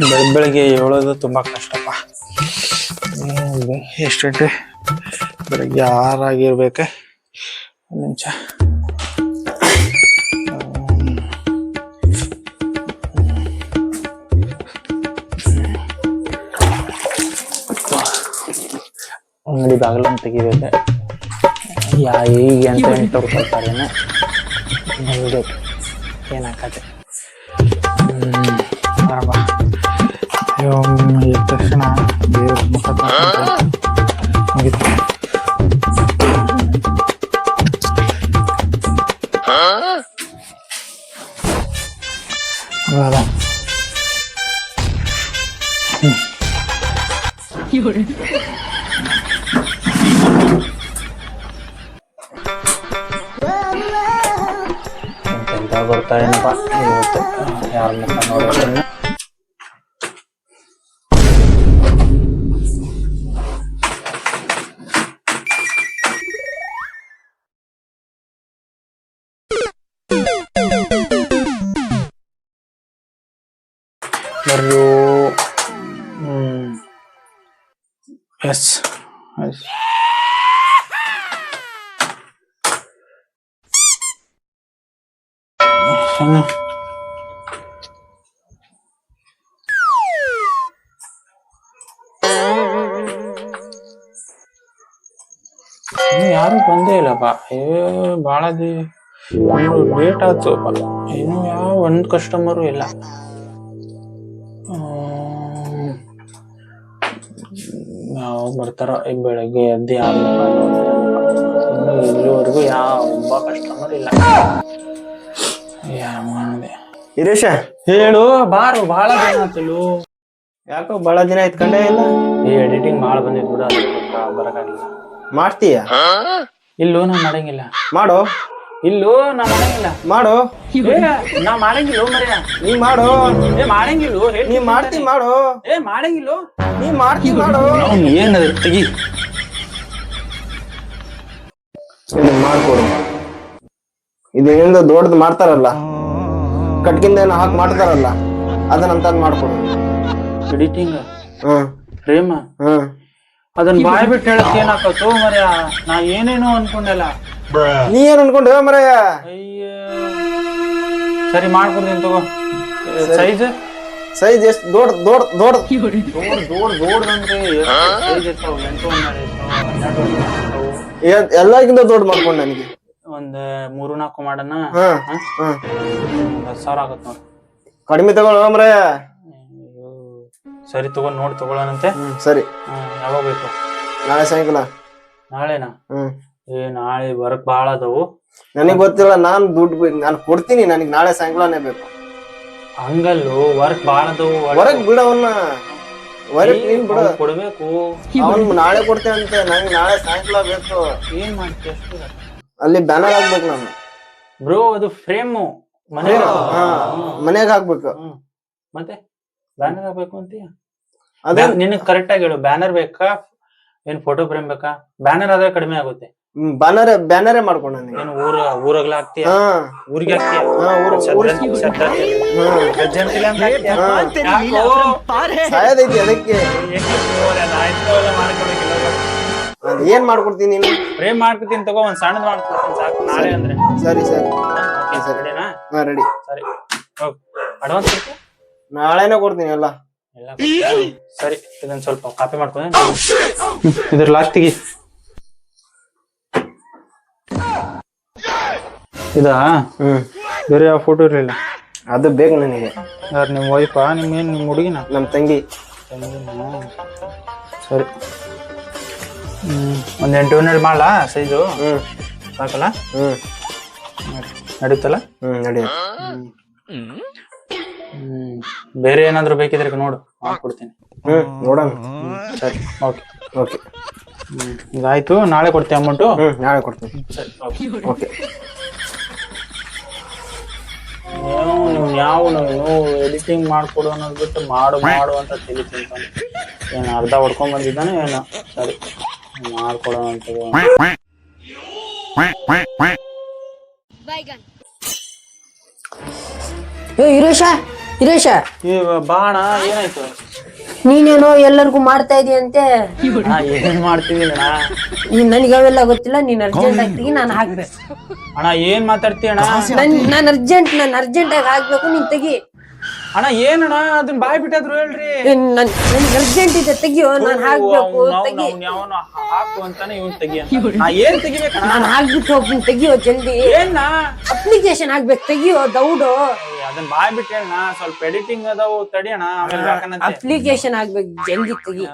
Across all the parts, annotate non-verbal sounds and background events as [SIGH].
ಬೆಳಗ್ಗೆ ಬೆಳಗ್ಗೆ ಏಳೋದು ತುಂಬ ಕಷ್ಟಪ್ಪ. ಎಷ್ಟು ಗಂಟೆ? ಬೆಳಗ್ಗೆ ಆರಾಗಿರ್ಬೇಕೆ ಒಂದು ನಿಮಿಷ. ಅಂಗಡಿ ಬಾಗಿಲನ್ನು ತೆಗಿಬೇಕು. ಯಾ ಈಗ ಅಂತ ನೋಡ್ಬೇಕು ಏನಾಗತ್ತೆ ಎದ್ದ ತಕ್ಷಣ ದೇವ್ರ ಮುಖ ತೊಳ್ಕೊಂಡ್ರೆ ಮುಗೀತು ಹೌದಾ? ಎಂತೆಂತ ఎస్ ಯಾರ ಬಂದೇ ಇಲ್ಲಪ್ಪ ಏ ಭಾಳ ಲೇಟ್ ಆಯ್ತು ಏನು ಯಾವ ಒಂದು ಕಸ್ಟಮರು ಇಲ್ಲ ಯಾವಾಗ ಬರ್ತಾರೋ ಬೆಳಗ್ಗೆ ಎದ್ದು ಯಾರು ಇಲ್ಲಿವರೆಗೂ ಯಾವ ಕಸ್ಟಮರ್ ಇಲ್ಲ. ಮಾಡಿದೆ? ಹಿರೇಶ. ಹೇಳು ಬಾರು ಬಹಳ ದಿನ ಆತಲು ಯಾಕೋ ಬಹಳ ದಿನ ಇಟ್ಕೊಂಡೇ ಇಲ್ಲ? ಈ ಎಡಿಟಿಂಗ್ ಭಾಳ ಬಂದಿದ್ ಬಿಡ ಬರಕಾಗಿಲ್ಲ. ಮಾಡ್ತೀಯ? ಇಲ್ಲೂ ನಾನು ಮಾಡಂಗಿಲ್ಲ. ಮಾಡು. ಇಲ್ಲೂ ನಾ ಮಾಡಂಗಿಲ್ಲ. ಮಾಡು. ಏ, ನಾ ಮಾಡಂಗಿಲ್ಲ ಮರ್ಯ ನೀ ಮಾಡು. ಏ ಮಾಡಂಗಿಲ್ಲ? ಹೇಳಿ ನೀ ಮಾಡ್ತಿ ಮಾಡು. ಏ ಮಾಡಂಗಿಲ್ಲ? ನೀ ಮಾಡ್ತಿ ಮಾಡು. ಅವ್ನು ಏನದ ತೆಗಿ. ಇದು ಮಾಡ್ಕೊಡು. ಇದೇನಿಂದ ದೊಡ್ಡದು ಮಾಡ್ತಾರಲ್ಲ. ಕಟ್ಕಿಂದ ಏನೋ ಹಾಕಿ ಮಾಡ್ತಾರಲ್ಲ. ಅದನ್ನಂತ ಮಾಡ್ಕೊಡು. ಎಡಿಟಿಂಗ್ ಹ್ಮ್ ಪ್ರೇಮ? ಹ್ಮ್ ಅದನ್ನ ಬಾಯ್ ಬಿಟ್ಟು ಹೇಳಕ್ ಏನಾಕತ್ತು ಮರ್ಯ ನಾ ಏನೇನೋ ಅನ್ಕೊಂಡೆಲ್ಲ. ನೀ ಏನ್ ಅನ್ಕೊಂಡ ಮರಯ್ಯ? ಅಯ್ಯ. ಸರಿ ಮಾಡ್ಕೊಡ್ತೀನಿ ತಗೋ. ಸೈಜ್ ಸೈಜ್ ಎಷ್ಟು? ದೊಡ್ಡ ದೊಡ್ಡ ದೊಡ್ಡ. ದೊಡ್ಡ ದೊಡ್ಡ ದೊಡ್ಡ ಅಂದ್ರೆ ಸೈಜ್ ಇರ್ತಾವ ಎಂಟು ಹನ್ನೆರಡು ಇರ್ತಾವ ಹನ್ನೆರಡು ಇರ್ತಾವು ಎ- ದೊಡ್ಡ ಮಾಡ್ಕೊಂಡೆ ನನಗೆ. ಒಂದ್ ಮೂರು ನಾಲ್ಕು ಮಾಡೋಣ. ಹತ್ತು ಸಾವಿರ ಆಗತ್ ನೋಡ್ರಿ ಕಡಿಮೆ ತಗೊಳ್ಳೋ ಮರಯ್ಯ. ಅಯ್ಯೋ. ಸರಿ ತಗೊಂಡ್ ನೋಡಿ ತಗೊಳ್ಳೋಣಂತೆ. ಸರಿ. ಹ್ಮ್, ಯಾವಾಗ ಬೇಕು? ನಾಳೆ ಸಾಯಂಕಾಲ. ನಾಳೆನಾ? ಹ್ಮ್. ಏ ನಾಳೆ ವರ್ಕ್ ಭಾಳ ಅದಾವು. ನನಗ್ ಗೊತ್ತಿಲ್ಲ ನಾನ್ ದುಡ್ಡು ನಾನು ಕೊಡ್ತೀನಿ ನನಗ್ ನಾಳೆ ಸಾಯಂಕಾಲನೇ ಬೇಕು. ಹಂಗಲ್ಲು ವರ್ಕ್ ಭಾಳ ಅದಾವು ಹೊರಗ್ ಬಿಡವನ್ನ ಹೊರಗ್ ನೀನ್ ಬಿಡ. ಅವ್ನ್ ಕೊಡ್ಬೇಕು. ಅವನ್ ನಾಳೆ ಕೊಡ್ತೇನೆ ಅಂತ ನನಗೆ ನಾಳೆ ಸಾಯಂಕಾಲ ಬೇಕು. ಏನ್ ಮಾಡ್ತೀಯ ಅಲ್ಲಿ ಬ್ಯಾನರ್ ಹಾಕ್ಬೇಕು ನಾನು. ಬ್ರೋ ಅದು ಫ್ರೇಮು. ಮನೆ ಹಾ ಮನೆಗ್ ಹಾಕ್ಬೇಕು. ಮತ್ತೆ? ಬ್ಯಾನರ್ ಹಾಕ್ಬೇಕು ಅಂತೀಯ? ಅದೇ ನಿನಗ್ ಕರೆಕ್ಟ್ ಆಗಿ ಹೇಳು. ಬ್ಯಾನರ್ ಬೇಕಾ? ಏನ್ ಫೋಟೋ ಫ್ರೇಮ್ ಬೇಕಾ? ಬ್ಯಾನರ್ ಆದ್ರೆ ಕಡಿಮೆ ಆಗುತ್ತೆ. ಬ್ಯಾನರೇ ಬ್ಯಾನರೇ ಮಾಡ್ಕೊಂಡ ನನಗೆ ಏನ್ ಊರ ಊರಗ್ಲ ಹಾಕ್ತೀಯ? ಹಾ. ಊರಿಗೆ ಹಾಕ್ತೀಯ? ಹಾ ಊರ್? ಸಾಯದೈತಿ ಅದಕ್ಕೆ. ಅದು ಏನ್ ಮಾಡ್ಕೊಡ್ತೀನಿ ನೀನು? ಫ್ರೇಮ್ ಮಾಡ್ಕೊತೀನಿ ತಗೋ ಒಂದ್ ಸಣ್ಣದ್ ಮಾಡ್ಕೊಡ್ತೀನಿ ಸಾಕು. ನಾಳೆ ಅಂದ್ರೆ. ಸರಿ ಸರಿ. ಓಕೆ ಸರಿ. ರೆಡಿನಾ ಹಾ ರೆಡಿ ಸರಿ. ಹೋಗ್. ಅಡ್ವಾನ್ಸ್ ಕೊಡ್ತೀಯ? ನಾಳೆನೇ ಕೊಡ್ತೀನಿ ಎಲ್ಲ. ಸರಿ ಇದನ್ ಸ್ವಲ್ಪ ಕಾಪಿ ಮಾಡ್ಕೊಂಡೆ. ಇದ್ರ ಲಾಸ್ಟಿಗೆ ಇದಾ ಹ್ಮ್. ಬೇರೆ ಯಾವ ಫೋಟೋ ಇರಲಿಲ್ಲ. ಅದು ಬೇಕು ನನಗೆ. ಯಾರು ನಿಮ್ಮ ವೈಫಾ ನಿಮ್ಮೇನು ನಿಮ್ಮ ಹುಡುಗಿನ? ನಮ್ಮ ತಂಗಿ. ತಂಗಿನಾ? ಸರಿ. ಹ್ಮ್. ಒಂದು ಎಂಟು ಹನ್ನೆರಡು ಮಾಡಲಾ ಸೈಜು ಹ್ಮ್. ಸಾಕಲ್ಲ? ಹ್ಮ್. ನಡೀತಲ್ಲ? ಹ್ಮ್ ನಡಿ ಹ್ಮ್. ಬೇರೆ ಏನಾದರೂ ಬೇಕಿದ್ರೆ ನೋಡು. ಮಾಡ್ಕೊಡ್ತೀನಿ. ಹ್ಮ್ ನೋಡೋಣ. ಸರಿ. ಓಕೆ. ಓಕೆ. ಹ್ಮ್. ಇದಾಯ್ತು ನಾಳೆ ಕೊಡ್ತೀನಿ ಅಮೌಂಟು. ಹ್ಮ್ ನಾಳೆ ಕೊಡ್ತೀನಿ. ಸರಿ ಓಕೆ. ಓಕೆ ಏನೋ ನೀವು ಯಾವ ಎಡಿಟಿಂಗ್ ಮಾಡ್ಕೊಡು ಅನ್ನೋದು ಬಿಟ್ಟು ಮಾಡು ಮಾಡು ಅಂತ ತಲೆ ಏನ ಅರ್ಧ ಹೊಡ್ಕೊಂಡ್ ಬಂದಿದ್ದಾನೆ ಏನೋ. ಸರಿ ಮಾಡ್ಕೊಡೋ ಅಂತ ಏ ಹಿರೇಶ ಹಿರೇಶ. ಬಾಣ ಏನಾಯ್ತು? ನೀನೇನೋ ಎಲ್ಲರಿಗೂ ಮಾಡ್ತಾ ಇದೀಯಂತೆ ಅಂತೆ? ಏನ್ ಮಾಡ್ತಿದ್ದೀನಿ ಅಣ್ಣ ನೀನ್ ನನಗೆ ಅವೆಲ್ಲ ಗೊತ್ತಿಲ್ಲ ನೀನ್ ಅರ್ಜೆಂಟ್ ಆಗ್ತೀನಿ ನಾನು ಹಾಕ್ಬೇಕು ಅಣ್ಣ ಏನ್ ಮಾತಾಡ್ತೀಯ ಅಣ್ಣ? ನನ್ ಅರ್ಜೆಂಟ್ ನಾನು ಅರ್ಜೆಂಟ್ ಆಗಿ ಹಾಕ್ಬೇಕು ನೀನ್ ತೆಗಿ. ಅಣ್ಣ ಏನಣ್ಣ? ಅದನ್ನ ಬಾಯ್ ಬಿಟ್ಟಾದ್ರು ಹೇಳ್ರಿ. ನನ್ ನನ್ಗೆ ಅರ್ಜೆಂಟ್ ಇದೆ ತೆಗಿಯೋ ನಾನು ಹಾಕ್ಬೇಕು ತೆಗಿ. ಯಾವನು ಹಾಕು ಅಂತಾನೆ ಇವನ್ ತೆಗಿ ನಾ ಏನ್ ತೆಗಿಬೇಕು ನಾನು ಹಾಕ್ಬಿಟ್ಟು ಹೋಗ್ತೀನಿ ತೆಗಿಯೋ ಜಲ್ದಿ. ಏನ ಅಪ್ಲಿಕೇಶನ್ ಹಾಕ್ಬೇಕು ತೆಗಿಯೋ ದೌಡು. ಅದನ್ನ ಬಾಯ್ ಬಿಟ್ಟು ಹೇಳಣ್ಣ ಸ್ವಲ್ಪ ಎಡಿಟಿಂಗ್ ಅದಾವು ತಡಿಯಣ ಅಪ್ಲಿಕೇಶನ್ ಹಾಕ್ಬೇಕು ಜಲ್ದಿ ತೆಗಿ.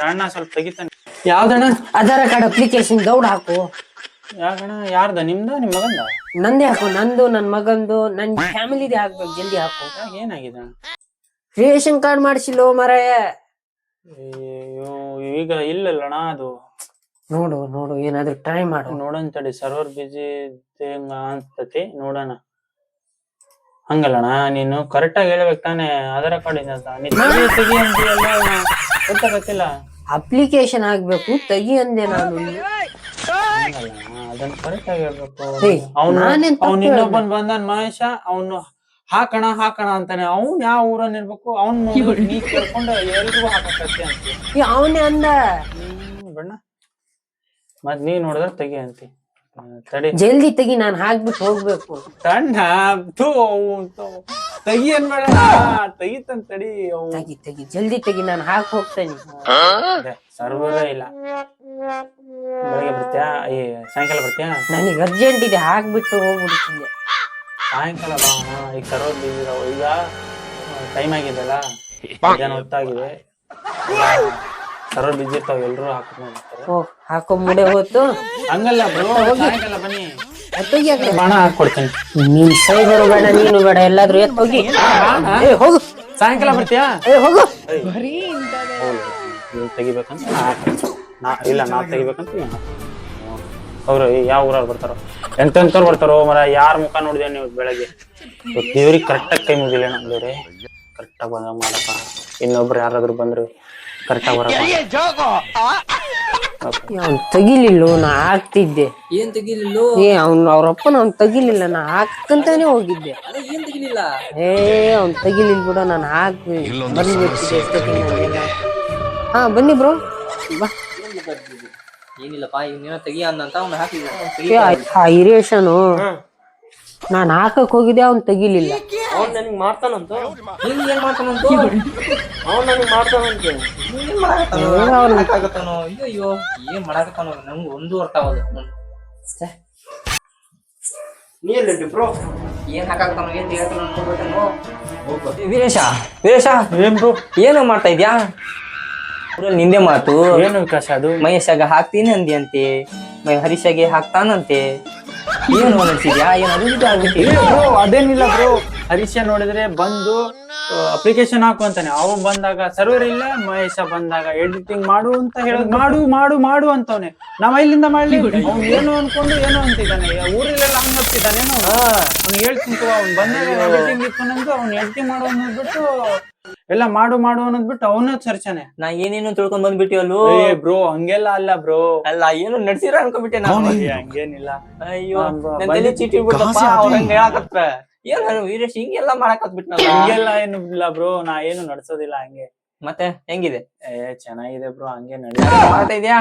ತಣ್ಣ ಸ್ವಲ್ಪ ತೆಗಿತಾನೆ. ಯಾವ್ದಣ್ಣ? ಆಧಾರ್ ಕಾರ್ಡ್ ಅಪ್ಲಿಕೇಶನ್ ದೌಡ್ ಹಾಕು. ಯಾಕಣ್ಣ ಯಾರ್ದ ನಿಮ್ದ ನಿಮ್ ಮಗಂದ ನಂದೇ ಹಾಕು ನಂದು ನನ್ ಮಗಂದು ನನ್ ಫ್ಯಾಮಿಲಿದೆ ಹಾಕ್ಬೇಕು ಜಲ್ದಿ ಹಾಕು ಯಾಕ್ ಏನಾಗಿದೆ ಅಣ್ಣ? ರೇಷನ್ ಕಾರ್ಡ್ ಮಾಡಿಸಿಲ್ಲೋ ಮರಾಯ ಅಯ್ಯೋ ಈಗ ಇಲ್ಲಲ್ಲಣ್ಣ ಅದು ನೋಡು ನೋಡು ಏನಾದ್ರು ಟ್ರೈ ಮಾಡು ನೋಡೋಣ ತಡಿ ಸರ್ವರ್ ಬಿಜಿ ಅನ್ಸ್ತತಿ ನೋಡೋಣ ಹಂಗಲ್ಲಣ ನೀನು ಕರೆಕ್ಟ್ ಆಗಿ ಹೇಳ್ಬೇಕು ತಾನೇ ಆಧಾರ್ ಕಾರ್ಡ್ ಇದೆ ಅಂತ ನೀ ತೆಗಿ ತೆಗಿ ಅಂತೀಯಲ್ಲ ಗೊತ್ತಾಗತ್ತಿಲ್ಲ ಅಪ್ಲಿಕೇಶನ್ ಆಗ್ಬೇಕು ತೆಗಿ ಅಂದೆ ನಾನು ಹಂಗಲ್ಲಣ್ಣ ಅದನ್ನ ಕರೆಕ್ಟ್ ಆಗಿ ಹೇಳ್ಬೇಕು ಹೇ, ಅವನು ನಾನೇನ್ ತಪ್ಪು ಅವ್ನ ಇನ್ನೊಬ್ಬನ್ ಬಂದನ್ ಮಹೇಶ ಅವನು ಹಾಕಣ ಹಾಕಣ ಅಂತಾನೆ. ಅವ್ನ್ ಯಾವ ಊರನ್ ಇರ್ಬೇಕು ಅವ್ನ್ ನೀ ಕೇಳ್ಕೊಂಡು ಎಲ್ರಿಗೂ ಹಾಕಕತ್ತೆ ಅಂತ. ಅವನೇ ಅಂದ? ಬಣ್ಣ. ಮತ್ ನೀ ನೋಡಿದ್ರೆ ತೆಗಿ ಅಂತಿ. ಹ್ಮ್, ತಡಿ. ಜಲ್ದಿ ತೆಗಿ ನಾನ್ ಹಾಕ್ಬಿಟ್ಟು ಹೋಗ್ಬೇಕು. ಸಣ್ಣ ಥೂ, ಅವ್ನ್. ತೆಗಿ ಅನ್ಬೇಡ ತೆಗಿತಂತ ತಡಿ ಅವು. ತೆಗಿ ತೆಗಿ. ಜಲ್ದಿ ತೆಗಿ ನಾನು ಹಾಕಿ ಹೋಗ್ತೇನೆ. ಸರ್ವರೇ ಇಲ್ಲ. ಬೆಳಗ್ಗೆ ಬರ್ತೀಯಾ? ಈ ಸಾಯಂಕಾಲ ಬರ್ತೀಯಾ? ನನಗೆ ಅರ್ಜೆಂಟ್ ಇದೆ ಹಾಕ್ಬಿಟ್ಟು ಹೋಗ್ಬಿಡ್ತಿದ್ದೆ ಸಾಯಂಕಾಲ ಬಾ ಅಣ್ಣ. ಈಗ ಸರ್ವರ್ ಬಿಸಿ ಇದಾವೆ ಈಗ ಟೈಮ್ ಆಗಿದೆಲ್ಲ? ಮಧ್ಯಾಹ್ನ ಹೊತ್ತಾಗಿದೆ. ಸರ್ವರ್ ಬಿಸಿ ಇರ್ತಾವ ಎಲ್ಲರೂ ಹಾಕೊಂಡು ಓ ಹಾಕೋ ಮುಡೆ ಹೊತ್ತು ಹಂಗಲ್ಲ ಬ್ರೋ ಸಾಯಂಕಾಲ ಬನ್ನಿ. ಬಾಣ ಹಾಕೊಡ್ತೀನಿ. ನೀನ್ ಸೈಬರು ಬೇಡ ನೀನು ಬೇಡ ಎಲ್ಲಾದ್ರೂ ಎತ್ ಹೋಗಿ. ಏ ಹೋಗು. ಸಾಯಂಕಾಲ ಬರ್ತೀಯಾ? ಏ ಹೋಗು. ನೀನು ತೆಗಿಬೇಕಂತ ನಾ ಇಲ್ಲ ನಾ ತೆಗಿಬೇಕಂತ ಅವ್ರು ಯಾವ ಊರವ್ರು ಬರ್ತಾರೋ? ಎಂತೆಂತವ್ರು ಬರ್ತಾರೋ? ಮರ ಯಾರ ಮುಖ ನೋಡಿದೆ ನೀವು ಬೆಳಗ್ಗೆ? ದೇವ್ರಿಗೆ ಕರೆಕ್ಟಾಗಿ ಕೈ ಮುಗಿಲ್ಲ ನಮ್ದವ್ರೆ ಕರೆಕ್ಟಾಗಿ ಬಂದ ಮಾಡಪ್ಪ. ಇನ್ನೊಬ್ರು ಯಾರಾದ್ರೂ ಬಂದ್ರು ಕರೆಕ್ಟಾಗಿ ಬರಪ್ಪ. ಅವ್ನ್ ತೆಗಿಲಿಲ್ಲ ನಾ ಹಾಕ್ತಿದ್ದೆ. ಏನ್ ತೆಗಿಲಿಲ್ಲ? ಏ ಅವ್ನು ಅವ್ರಪ್ಪ ಅವ್ನು ತೆಗಿಲಿಲ್ಲ ನಾ ಹಾಕಂತಾನೆ ಹೋಗಿದ್ದೆ. ಅದ ಏನ್ ತೆಗಿಲಿಲ್ಲ? ಏ ಅವ್ನ್ ತಗಿಲಿಲ್ಲ ಬಿಡ ನಾನು ಹಾಕ್ ಬಂದ್ಬಿಟ್ಟಿದ್ದೆ. ಹಾ ಬನ್ನಿ ಬ್ರೋ. ಬಾ. ಏನಿಲ್ಲಪ್ಪ ಇನ್ನೇನೋ ತೆಗಿಯ ಅಂತ ಅವ್ನ ಹಾಕಿದ್ದೆ. ಆ ಹಿರೇಶನು. ನಾನ್ ಹಾಕಕ್ ಹೋಗಿದ್ದೆ ಅವ್ನು ತೆಗಿಲಿಲ್ಲ. ಅವ್ನು ನನಗೆ ಮಾಡ್ತಾನಂತ? ನೀನು ಏನ್ ಮಾಡ್ತಾನಂತ? ಅವ್ನು ನನಗೆ ಮಾಡ್ತಾನಂತ. ಏನ್ ಮಾಡಕತ್ತಾನೋ? ಅಯ್ಯೋ ಅಯ್ಯೋ ಏನ್ ಮಾಡಕತ್ತಾನೋ? ನಂಗೆ ಒಂದು ಅರ್ಥ ಅಷ್ಟೇ ನೀ ಎಲ್ಲಿದ್ದಿ ಬ್ರೋ? ಏನ್ ಹಾಕಾಕತ್ತಾನೋ ಏನ್ ತೆಗಿತಾನೋ ನೋಡ್ಬೇಕೇನೋ ವೀರೇಶ ವೀರೇಶ? ಏನ್ ಬ್ರೋ? ಏನು ಮಾಡ್ತಾ ಇದ್ಯಾ? ನಿಂದೆ ಮಾತು. ಏನು ವಿಕಾಸ ಅದು? ಮಹೇಶಾಗ ಹಾಕ್ತೀನಿ ಅಂದಿ ಅಂತೆ ಮೈ ಹರೀಶಾಗೆ ಹಾಕ್ತಾನಂತೆ. ಏನು ಏನು ಬ್ರೋ ಅದೇನಿಲ್ಲ ಬ್ರೋ ಹರೀಶ ನೋಡಿದ್ರೆ ಬಂದು ಅಪ್ಲಿಕೇಶನ್ ಹಾಕು ಅಂತಾನೆ. ಅವ ಬಂದಾಗ ಸರ್ವರ್ ಇಲ್ಲ ಮಹೇಶ ಬಂದಾಗ ಎಡಿಟಿಂಗ್ ಮಾಡು ಅಂತ ಹೇಳೋದು. ಮಾಡು ಮಾಡು ಮಾಡು ಅಂತವನೆ. ನಾವ್ ಇಲ್ಲಿಂದ ಮಾಡ್ಲಿ. ಅವ್ನು ಏನು ಅನ್ಕೊಂಡು ಏನು ಅಂತಿದ್ದಾನೆ. ಊರಲ್ಲೆಲ್ಲ ಹಂಗ ಹೋಗ್ತಿದ್ದಾನೆ ಅವ್ನು ಹೇಳ್ತೀನಿ ಅವ್ನು ಬಂದಾಗ ಎಡಿಟಿಂಗ್ ಇತ್ತು ನಂದು ಅವ್ನು ಎಡಿಟಿಂಗ್ ಮಾಡು ನೋಡ್ಬಿಟ್ಟು ಬಿಟ್ಟು ಎಲ್ಲ ಮಾಡು ಮಾಡು ಅನ್ನೋದ್ ಬಿಟ್ಟು ಅವನ ಚರ್ಚನೆ. ನಾ ಏನೇನು ತಿಳ್ಕೊಂಡ್ ಬಂದ್ಬಿಟ್ಟಿವಲ್ಲ? ಏ ಬ್ರೋ ಹಂಗೆಲ್ಲ ಅಲ್ಲ ಬ್ರೋ. ಅಲ್ಲ ಏನು ನಡ್ಸಿರ ಅನ್ಕೊಂಡ್ಬಿಟ್ಟೆ ನಾನು. ಹಂಗೇನಿಲ್ಲ. ಅಯ್ಯೋ ನನ್ ತಲೆ ಚೀಟಿ ಬಿಡ್ತಪ್ಪ ಅವ್ರ ಹಂಗ ಹೇಳಕತ್ರ ಏನ್ ವೀರೇಶ್ ಹಿಂಗೆಲ್ಲ ಮಾಡಕತ್ ಬಿಟ್ನಲ್ಲ ಹಂಗೆಲ್ಲ ಏನು ಇಲ್ಲ ಬ್ರೋ ನಾ ಏನು ನಡ್ಸೋದಿಲ್ಲ ಹಂಗೆ. ಮತ್ತೆ ಹೆಂಗಿದೆ? ಏ ಚೆನ್ನಾಗಿದೆ ಬ್ರೋ ಹಂಗೆ ನಡೀತಾ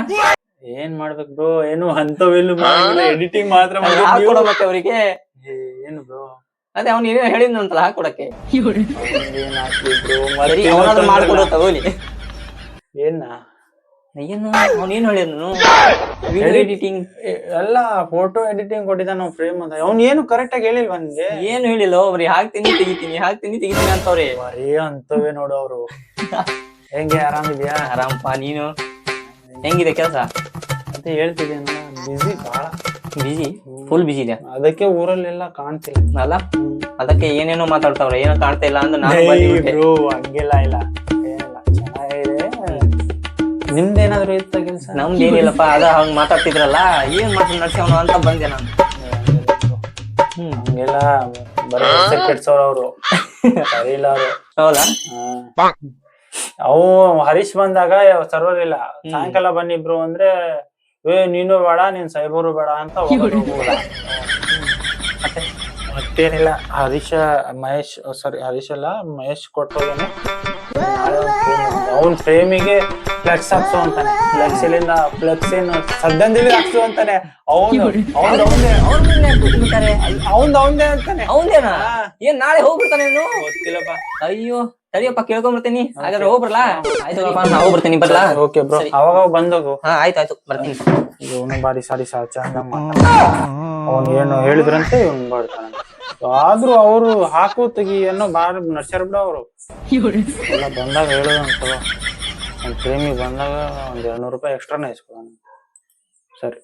ಏನ್ ಮಾಡ್ಬೇಕು ಬ್ರೋ ಏನು ಅಂತವೆಲ್ಲೂ ಎಡಿಟಿಂಗ್ ಮಾತ್ರ. ಮತ್ತೆ ಅವರಿಗೆ? ಏ, ಏನು ಬ್ರೋ. ಅದೇ ಅವ್ನು ಏನೇನು ಹೇಳಿದ್ನಂತಲ್ಲ ಹಾಕೊಡಕ್ಕೆ ಅವನಾದ್ರು. ಮಾಡ್ಕೊಡು ತಗೋಲಿ ಏನ? ಏನು ಅವ್ನು ಏನ್ ಹೇಳಿದ್ನು ವಿಡಿಯೋ ಎಡಿಟಿಂಗ್ ಎಲ್ಲ ಫೋಟೋ ಎಡಿಟಿಂಗ್ ಕೊಟ್ಟಿದ್ದ ನಾವು ಫ್ರೇಮ್ ಅಂತ. ಅವ್ನು ಏನು ಕರೆಕ್ಟ್ ಆಗಿ ಹೇಳಿಲ್ವ ನಿನ್ಗೆ ಏನು ಹೇಳಿಲ್ಲ ಬರೀ ಹಾಕ್ತೀನಿ ತೆಗಿತೀನಿ ಹಾಕ್ತೀನಿ ತೆಗಿತೀನಿ ಅಂತವ್ರಿ. ಬರೀ ಅಂತವೇ ನೋಡು ಅವರು. ಹೆಂಗೆ ಆರಾಮಿದ್ಯಾ ಆರಾಮಪ್ಪ ನೀನು? ಹೆಂಗಿದೆ ಕೆಲಸ? ಅಂತ ಹೇಳ್ತಿದ್ದೀನಿ ಬಿಸಿ ಬಹಳ ಬಿಜಿ ಫುಲ್ ಬಿಜಿ ಇದೆ ಅದಕ್ಕೆ ಊರಲ್ಲೆಲ್ಲ ಕಾಣ್ತಿಲ್ಲ. ಅಲ್ಲ? ಅದಕ್ಕೆ ಏನೇನೋ ಮಾತಾಡ್ತಾವ್ರೆ? ಏನೋ ಕಾಣ್ತಾ ಇಲ್ಲ ಅಂದ್ರೆ ನಾನು ಬಂದ್ಬಿಟ್ಟೆ. ಬ್ರೋ ಹಂಗೆಲ್ಲ ಇಲ್ಲ. ಏನಿಲ್ಲ. ಚೆನ್ನಾಗಿದೆ. ನಿಮ್ದೇನಾದ್ರು ಇತ್ತ ಕೆಲಸ? ನಮ್ದು ಏನಿಲ್ಲಪ್ಪ ಅದ ಹಂಗ್ ಮಾತಾಡ್ತಿದ್ರಲ್ಲ ಏನ್ ಮಾತು ನಡ್ಸೋಣ ಅಂತ ಬಂದೆ ನಾನು. ಹ್ಮ್ ಹಂಗೆಲ್ಲ ಬರೋ ಕೆಡ್ಸೋರು ಅವರು. ಸರಿ ಇಲ್ಲ ಅವರು. ಹೌದಾ? ಅವು ಹರೀಶ್ ಬಂದಾಗ ಸರ್ವರ್ ಇಲ್ಲ. ಸಾಯಂಕಾಲ ಬನ್ನಿ ಬ್ರೋ ಅಂದ್ರೆ ಏ ನೀನು ಬೇಡ ನೀನ್ ಸೈಬರು ಬೇಡ ಅಂತ [LAUGHS] ಮತ್ತೇನಿಲ್ಲ ಹರೀಶ ಮಹೇಶ್ ಸಾರಿ ಹರೀಶ್ ಅಲ್ಲ ಮಹೇಶ್ ಕೊಟ್ಟೋಗೇನೆ ಅವನ್ ಫ್ರೇಮಿಗೆ ಫ್ಲೆಕ್ಸ್ ಹಾಕ್ಸು ಅಂತಾನೆ. ಫ್ಲೆಕ್ಸ್ ಇಲ್ಲಿಂದ ಫ್ಲೆಕ್ಸ್ ಏನು ಸದ್ದಂದಿಲಿ ಹಾಕ್ಸು ಅಂತಾನೆ. ಅವನು ಅವ್ನ್ ಅವ್ನೇ ಯಾಕ್ ಕೂತ್ಬಿಟ್ಟಾರೆ? ಅಂತಾನೆ. ಅವಂದೇನಾ ಹಾ. ಏನ್ ನಾಳೆ ಹೋಗ್ಬಿಡ್ತಾನೆ ಗೊತ್ತಿಲ್ಲಪ್ಪ. ಅಯ್ಯೋ ಸರಿಯಪ್ಪ ಕೇಳ್ಕೊಂಬರ್ತೀನಿ ಹಾಗಾದ್ರೆ ಹೋಗ್ಬರ್ಲಾ ಆಯ್ತು ನಾವು ಹೋಗ್ಬರ್ತೀನಿ ಬರ್ಲಾ? Okay bro. ಅವಾಗ ಬಂದೋಗು. ಹಾ ಆಯ್ತು ಆಯ್ತು ಬರ್ತೀನಿ. ಇವನು ಬಾರಿ ಸಾರಿ ಸಾಚ ಅವನು ಏನು ಹೇಳಿದ್ರಂತೆ ಇವನು ಮಾಡ್ತಾನೆ. ಆದ್ರೂ ಅವರು ಹಾಕು ತೆಗಿ ಅನ್ನೋ ಬಾರಿ ನಡ್ಸ್ಯಾರ ಬಿಡ ಅವರು. ಎಲ್ಲ ಬಂದಾಗ ಹೇಳೋದಂತ ಒಂದ್ ಪ್ರೇಮಿ ಬಂದಾಗ ಒಂದ್ ಎರಡ್ನೂರು ರೂಪಾಯಿ ಎಕ್ಸ್ಟ್ರಾನೇ ಇಸ್ಕೊಳ ಸರಿ.